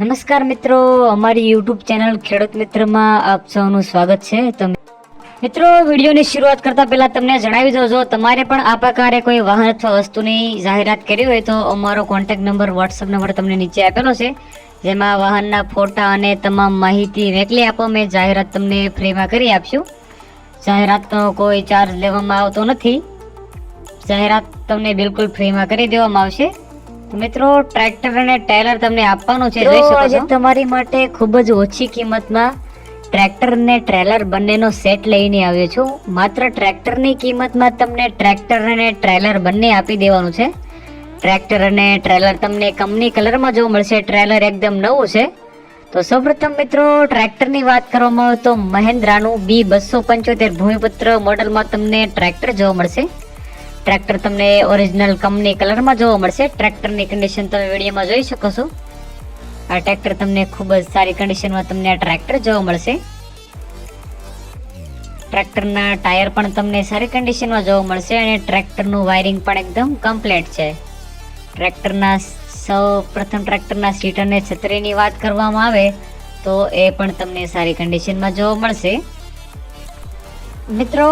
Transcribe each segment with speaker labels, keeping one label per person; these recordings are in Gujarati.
Speaker 1: નમસ્કાર મિત્રો, અમારી યુટ્યુબ ચેનલ ખેડૂત મિત્રમાં આપ સૌનું સ્વાગત છે. તમે મિત્રો, વિડીયોની શરૂઆત કરતા પહેલા તમને જણાવી દઉં, જો તમારે પણ આ પ્રકારે કોઈ વાહન અથવા વસ્તુની જાહેરાત કરી હોય, તો અમારો કોન્ટેક નંબર વોટ્સઅપ નંબર તમને નીચે આપેલો છે. જેમાં વાહનના ફોટા અને તમામ માહિતી વેકલી આપો મેં જાહેરાત તમને ફ્રીમાં કરી આપશું. જાહેરાતનો કોઈ ચાર્જ લેવામાં આવતો નથી. જાહેરાત તમને બિલકુલ ફ્રીમાં કરી દેવામાં આવશે. મિત્રો ટ્રેક્ટર અને ટેલર તમને આપવાનું છે જોઈ શકો છો. તમારી માટે ખૂબ જ ઓછી કિંમતમાં ટ્રેક્ટર અને ટ્રેલર બંનેનો સેટ લઈને આવ્યો છું. માત્ર ટ્રેક્ટરની કિંમતમાં તમને ટ્રેક્ટર અને ટ્રેલર બંને આપી દેવાનું છે. ટ્રેક્ટર અને ટ્રેલર તમને કંપની કલરમાં જોવા મળશે. ટ્રેલર એકદમ નવું છે. તો સૌપ્રથમ મિત્રો ટ્રેક્ટરની વાત કરવામાં આવે તો મહેન્દ્રાનું બી બસો પંચોતેર ભૂમિપુત્ર મોડલમાં તમને ટ્રેક્ટર જોવા મળશે. ટ્રેક્ટર તમને ઓરિજિનલ કંપની કલરમાં જોવા મળશે. ટ્રેક્ટરની કન્ડિશન તમે વિડીયોમાં જોઈ શકો છો. આ ટ્રેક્ટર તમને ખૂબ જ સારી કન્ડિશનમાં તમને આ ટ્રેક્ટર જોવા મળશે. ટ્રેક્ટરના ટાયર પણ તમને સારી કન્ડિશનમાં જોવા મળશે અને ટ્રેક્ટરનું વાયરિંગ પણ એકદમ કમ્પ્લીટ છે. ટ્રેક્ટરના સૌ પ્રથમ ટ્રેક્ટરના સીટ અને છત્રીની વાત કરવામાં આવે તો એ પણ તમને સારી કન્ડિશનમાં જોવા મળશે. મિત્રો,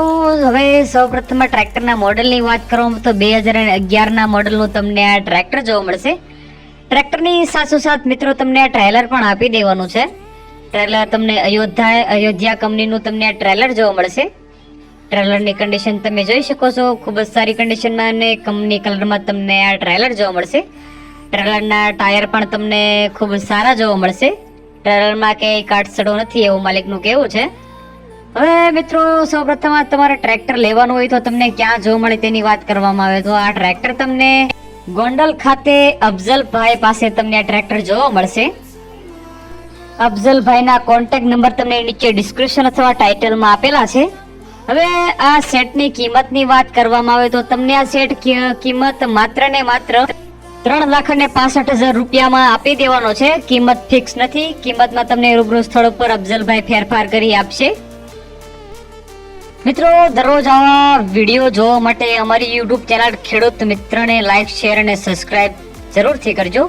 Speaker 1: હવે સૌપ્રથમ ટ્રેક્ટરના મોડલની વાત કરું તો બે હજાર અગિયારના મોડલનું તમને આ ટ્રેક્ટર જોવા મળશે. ટ્રેક્ટરની સાથોસાથ મિત્રો તમને આ ટ્રેલર પણ આપી દેવાનું છે. ટ્રેલર તમને અયોધ્યા અયોધ્યા કંપનીનું તમને આ ટ્રેલર જોવા મળશે. ટ્રેલરની કન્ડિશન તમે જોઈ શકો છો. ખૂબ જ સારી કન્ડિશનમાં અને કંપની કલરમાં તમને આ ટ્રેલર જોવા મળશે. ટ્રેલરના ટાયર પણ તમને ખૂબ સારા જોવા મળશે. ટ્રેલરમાં ક્યાંય કાટસડો નથી એવું માલિકનું કહેવું છે. હવે મિત્રો, સૌપ્રથમ તમારે ટ્રેક્ટર લેવાનું હોય તો તમને ક્યાં જોવા મળે તેની વાત કરવામાં આવે. તો આ ટ્રેક્ટર તમને ગોંડલ ખાતે અફઝલભાઈ પાસે તમને આ ટ્રેક્ટર જોવા મળશે. અફઝલભાઈના કોન્ટેક્ટ નંબર તમને નીચે ડિસ્ક્રિપ્શન અથવા ટાઇટલમાં આપેલા છે. હવે આ સેટની કિંમતની વાત કરવામાં આવે તો તમને આ સેટ કિંમત માત્ર ને માત્ર ત્રણ લાખ અને પાસઠ હજાર રૂપિયામાં આપી દેવાનો છે. કિંમત ફિક્સ નથી. કિંમતમાં તમને રૂબરૂ સ્થળ ઉપર અફઝલભાઈ ફેરફાર કરી આપશે. મિત્રો, દરરોજ આવા વીડિયો જોવા માટે અમારી યુટ્યુબ ચેનલ ખેડૂત મિત્રને લાઈક શેર અને સબસ્ક્રાઈબ જરૂરથી કરજો.